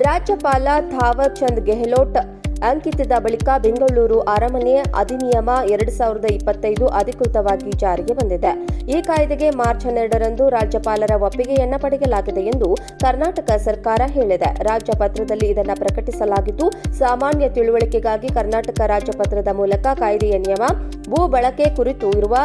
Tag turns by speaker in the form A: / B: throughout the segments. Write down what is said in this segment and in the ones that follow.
A: ರಾಜ್ಯಪಾಲ ಥಾವರ್ ಚಂದ್ ಗೆಹ್ಲೋಟ್ ಅಂಕಿತದ ಬಳಿಕ ಬೆಂಗಳೂರು ಅರಮನೆ ಅಧಿನಿಯಮ ಎರಡು ಸಾವಿರದ ಇಪ್ಪತ್ತೈದು ಅಧಿಕೃತವಾಗಿ ಜಾರಿಗೆ ಬಂದಿದೆ. ಈ ಕಾಯ್ದೆಗೆ ಮಾರ್ಚ್ ಹನ್ನೆರಡರಂದು ರಾಜ್ಯಪಾಲರ ಒಪ್ಪಿಗೆಯನ್ನ ಪಡೆಯಲಾಗಿದೆ ಎಂದು ಕರ್ನಾಟಕ ಸರ್ಕಾರ ಹೇಳಿದೆ. ರಾಜ್ಯಪತ್ರದಲ್ಲಿ ಇದನ್ನು ಪ್ರಕಟಿಸಲಾಗಿದ್ದು, ಸಾಮಾನ್ಯ ತಿಳುವಳಿಕೆಗಾಗಿ ಕರ್ನಾಟಕ ರಾಜ್ಯಪತ್ರದ ಮೂಲಕ ಕಾಯ್ದೆಯ ನಿಯಮ, ಭೂ ಬಳಕೆ ಕುರಿತು ಇರುವ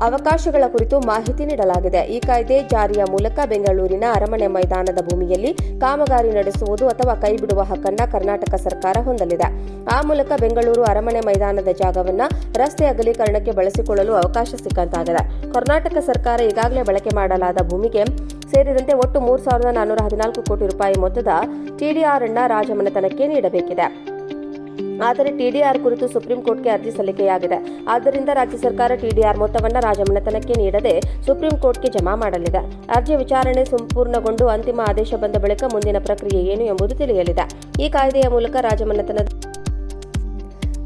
A: ಅವಕಾಶಗಳ ಕುರಿತು ಮಾಹಿತಿ ನೀಡಲಾಗಿದೆ. ಈ ಕಾಯ್ದೆ ಜಾರಿಯ ಮೂಲಕ ಬೆಂಗಳೂರಿನ ಅರಮನೆ ಮೈದಾನದ ಭೂಮಿಯಲ್ಲಿ ಕಾಮಗಾರಿ ನಡೆಸುವುದು ಅಥವಾ ಕೈಬಿಡುವ ಹಕ್ಕನ್ನ ಕರ್ನಾಟಕ ಸರ್ಕಾರ ಹೊಂದಲಿದೆ. ಆ ಮೂಲಕ ಬೆಂಗಳೂರು ಅರಮನೆ ಮೈದಾನದ ಜಾಗವನ್ನ ರಸ್ತೆ ಅಗಲೀಕರಣಕ್ಕೆ ಬಳಸಿಕೊಳ್ಳಲು ಅವಕಾಶ ಸಿಕ್ಕಂತಾಗಿದೆ. ಕರ್ನಾಟಕ ಸರ್ಕಾರ ಈಗಾಗಲೇ ಬಳಕೆ ಮಾಡಲಾದ ಭೂಮಿಗೆ ಸೇರಿದಂತೆ ಒಟ್ಟು ಮೂರು ಸಾವಿರದ ನಾನ್ನೂರ ಹದಿನಾಲ್ಕು ಕೋಟಿ ರೂಪಾಯಿ ಮೊತ್ತದ ಟಿಡಿಆರ್ ಅನ್ನ ರಾಜಮನೆತನಕ್ಕೆ ನೀಡಬೇಕಿದೆ. ಆದರೆ ಟಿಡಿಆರ್ ಕುರಿತು ಸುಪ್ರೀಂ ಕೋರ್ಟ್ಗೆ ಅರ್ಜಿ ಸಲ್ಲಿಕೆಯಾಗಿದೆ. ಆದ್ದರಿಂದ ರಾಜ್ಯ ಸರ್ಕಾರ ಟಿಡಿಆರ್ ಮೊತ್ತವನ್ನು ರಾಜಮನೆತನಕ್ಕೆ ನೀಡದೆ ಸುಪ್ರೀಂ ಕೋರ್ಟ್ಗೆ ಜಮಾ ಮಾಡಲಿದೆ. ಅರ್ಜಿ ವಿಚಾರಣೆ ಸಂಪೂರ್ಣಗೊಂಡು ಅಂತಿಮ ಆದೇಶ ಬಂದ ಬಳಿಕ ಮುಂದಿನ ಪ್ರಕ್ರಿಯೆ ಏನು ಎಂಬುದು ತಿಳಿಯಲಿದೆ. ಈ ಕಾಯ್ದೆಯ ಮೂಲಕ ರಾಜಮನೆತನ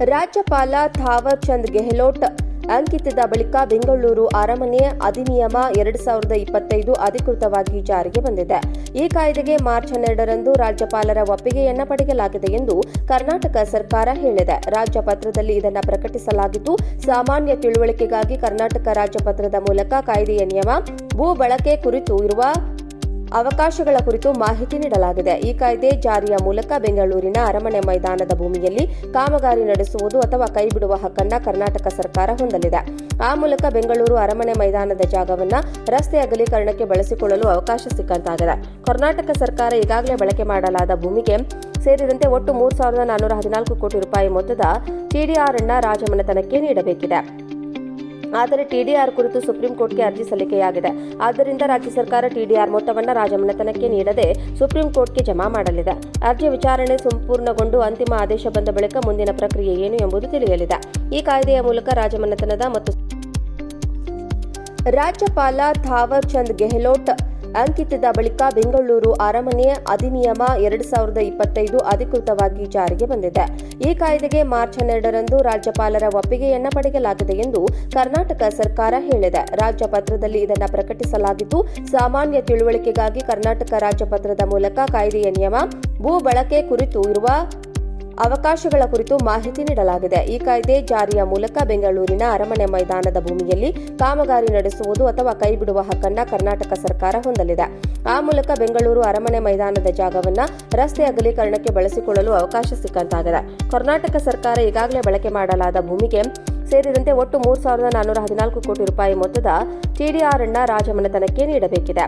A: ರಾಜ್ಯಪಾಲ ಥಾವರ್ ಚಂದ್ ಗೆಹ್ಲೋಟ್ ಅಂಕಿತದ ಬಳಿಕ ಬೆಂಗಳೂರು ಅರಮನೆ ಅಧಿನಿಯಮ ಎರಡು ಸಾವಿರದ ಇಪ್ಪತ್ತೈದು ಅಧಿಕೃತವಾಗಿ ಜಾರಿಗೆ ಬಂದಿದೆ. ಈ ಕಾಯ್ದೆಗೆ ಮಾರ್ಚ್ ಹನ್ನೆರಡರಂದು ರಾಜ್ಯಪಾಲರ ಒಪ್ಪಿಗೆಯನ್ನ ಪಡೆಯಲಾಗಿದೆ ಎಂದು ಕರ್ನಾಟಕ ಸರ್ಕಾರ ಹೇಳಿದೆ. ರಾಜ್ಯಪತ್ರದಲ್ಲಿ ಇದನ್ನು ಪ್ರಕಟಿಸಲಾಗಿದ್ದು, ಸಾಮಾನ್ಯ ತಿಳುವಳಿಕೆಗಾಗಿ ಕರ್ನಾಟಕ ರಾಜ್ಯಪತ್ರದ ಮೂಲಕ ಕಾಯ್ದೆಯ ನಿಯಮ, ಭೂ ಬಳಕೆ ಕುರಿತು ಇರುವ ಅವಕಾಶಗಳ ಕುರಿತು ಮಾಹಿತಿ ನೀಡಲಾಗಿದೆ. ಈ ಕಾಯ್ದೆ ಜಾರಿಯ ಮೂಲಕ ಬೆಂಗಳೂರಿನ ಅರಮನೆ ಮೈದಾನದ ಭೂಮಿಯಲ್ಲಿ ಕಾಮಗಾರಿ ನಡೆಸುವುದು ಅಥವಾ ಕೈಬಿಡುವ ಹಕ್ಕನ್ನ ಕರ್ನಾಟಕ ಸರ್ಕಾರ ಹೊಂದಲಿದೆ. ಆ ಮೂಲಕ ಬೆಂಗಳೂರು ಅರಮನೆ ಮೈದಾನದ ಜಾಗವನ್ನ ರಸ್ತೆ ಅಗಲೀಕರಣಕ್ಕೆ ಬಳಸಿಕೊಳ್ಳಲು ಅವಕಾಶ ಸಿಕ್ಕಂತಾಗಿದೆ. ಕರ್ನಾಟಕ ಸರ್ಕಾರ ಈಗಾಗಲೇ ಬಳಕೆ ಮಾಡಲಾದ ಭೂಮಿಗೆ ಸೇರಿದಂತೆ ಒಟ್ಟು ಮೂರು ಸಾವಿರದ ನಾನ್ನೂರ ಹದಿನಾಲ್ಕು ಕೋಟಿ ರೂಪಾಯಿ ಮೊತ್ತದ ಟಿಡಿಆರ್ ಅನ್ನ ರಾಜಮನೆತನಕ್ಕೆ ನೀಡಬೇಕಿದೆ. ಆದರೆ ಟಿಡಿಆರ್ ಕುರಿತು ಸುಪ್ರೀಂ ಕೋರ್ಟ್ಗೆ ಅರ್ಜಿ ಸಲ್ಲಿಕೆಯಾಗಿದೆ. ಆದ್ದರಿಂದ ರಾಜ್ಯ ಸರ್ಕಾರ ಟಿಡಿಆರ್ ಮೊತ್ತವನ್ನು ರಾಜಮನೆತನಕ್ಕೆ ನೀಡದೆ ಸುಪ್ರೀಂ ಕೋರ್ಟ್ಗೆ ಜಮಾ ಮಾಡಲಿದೆ. ಅರ್ಜಿ ವಿಚಾರಣೆ ಸಂಪೂರ್ಣಗೊಂಡು ಅಂತಿಮ ಆದೇಶ ಬಂದ ಬಳಿಕ ಮುಂದಿನ ಪ್ರಕ್ರಿಯೆ ಏನು ಎಂಬುದು ತಿಳಿಯಲಿದೆ. ಈ ಕಾಯ್ದೆಯ ಮೂಲಕ ರಾಜಮನೆತನದ ಮತ್ತು ರಾಜ್ಯಪಾಲ ಥಾವರ್ ಚಂದ್ ಗೆಹ್ಲೋಟ್ ಅಂಕಿತದ ಬಳಿಕ ಬೆಂಗಳೂರು ಅರಮನೆ ಅಧಿನಿಯಮ ಎರಡು ಸಾವಿರದ ಇಪ್ಪತ್ತೈದು ಅಧಿಕೃತವಾಗಿ ಜಾರಿಗೆ ಬಂದಿದೆ. ಈ ಕಾಯ್ದೆಗೆ ಮಾರ್ಚ್ ಹನ್ನೆರಡರಂದು ರಾಜ್ಯಪಾಲರ ಒಪ್ಪಿಗೆಯನ್ನ ಪಡೆಯಲಾಗಿದೆ ಎಂದು ಕರ್ನಾಟಕ ಸರ್ಕಾರ ಹೇಳಿದೆ. ರಾಜ್ಯಪತ್ರದಲ್ಲಿ ಇದನ್ನು ಪ್ರಕಟಿಸಲಾಗಿದ್ದು, ಸಾಮಾನ್ಯ ತಿಳುವಳಿಕೆಗಾಗಿ ಕರ್ನಾಟಕ ರಾಜ್ಯಪತ್ರದ ಮೂಲಕ ಕಾಯ್ದೆಯ ನಿಯಮ, ಭೂ ಬಳಕೆ ಕುರಿತು ಇರುವ ಅವಕಾಶಗಳ ಕುರಿತು ಮಾಹಿತಿ ನೀಡಲಾಗಿದೆ. ಈ ಕಾಯ್ದೆ ಜಾರಿಯ ಮೂಲಕ ಬೆಂಗಳೂರಿನ ಅರಮನೆ ಮೈದಾನದ ಭೂಮಿಯಲ್ಲಿ ಕಾಮಗಾರಿ ನಡೆಸುವುದು ಅಥವಾ ಕೈಬಿಡುವ ಹಕ್ಕನ್ನ ಕರ್ನಾಟಕ ಸರ್ಕಾರ ಹೊಂದಲಿದೆ. ಆ ಮೂಲಕ ಬೆಂಗಳೂರು ಅರಮನೆ ಮೈದಾನದ ಜಾಗವನ್ನ ರಸ್ತೆ ಅಗಲೀಕರಣಕ್ಕೆ ಬಳಸಿಕೊಳ್ಳಲು ಅವಕಾಶ ಸಿಕ್ಕಂತಾಗಿದೆ. ಕರ್ನಾಟಕ ಸರ್ಕಾರ ಈಗಾಗಲೇ ಬಳಕೆ ಮಾಡಲಾದ ಭೂಮಿಗೆ ಸೇರಿದಂತೆ ಒಟ್ಟು ಮೂರು ಸಾವಿರದ ನಾನ್ನೂರ ಹದಿನಾಲ್ಕು ಕೋಟಿ ರೂಪಾಯಿ ಮೊತ್ತದ ಟಿಡಿಆರ್ ಅನ್ನ ರಾಜಮನೆತನಕ್ಕೆ ನೀಡಬೇಕಿದೆ.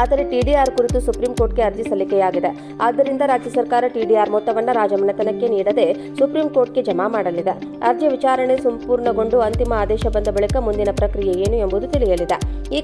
A: ಆದರೆ ಟಿಡಿಆರ್ ಕುರಿತು ಸುಪ್ರೀಂ ಕೋರ್ಟ್ಗೆ ಅರ್ಜಿ ಸಲ್ಲಿಕೆಯಾಗಿದೆ. ಆದ್ದರಿಂದ ರಾಜ್ಯ ಸರ್ಕಾರ ಟಿಡಿಆರ್ ಮೊತ್ತವನ್ನು ರಾಜಮನೆತನಕ್ಕೆ ನೀಡದೆ ಸುಪ್ರೀಂ ಕೋರ್ಟ್ಗೆ ಜಮಾ ಮಾಡಲಿದೆ. ಅರ್ಜಿ ವಿಚಾರಣೆ ಸಂಪೂರ್ಣಗೊಂಡು ಅಂತಿಮ ಆದೇಶ ಬಂದ ಬಳಿಕ ಮುಂದಿನ ಪ್ರಕ್ರಿಯೆ ಏನು ಎಂಬುದು ತಿಳಿಯಲಿದೆ. ಈ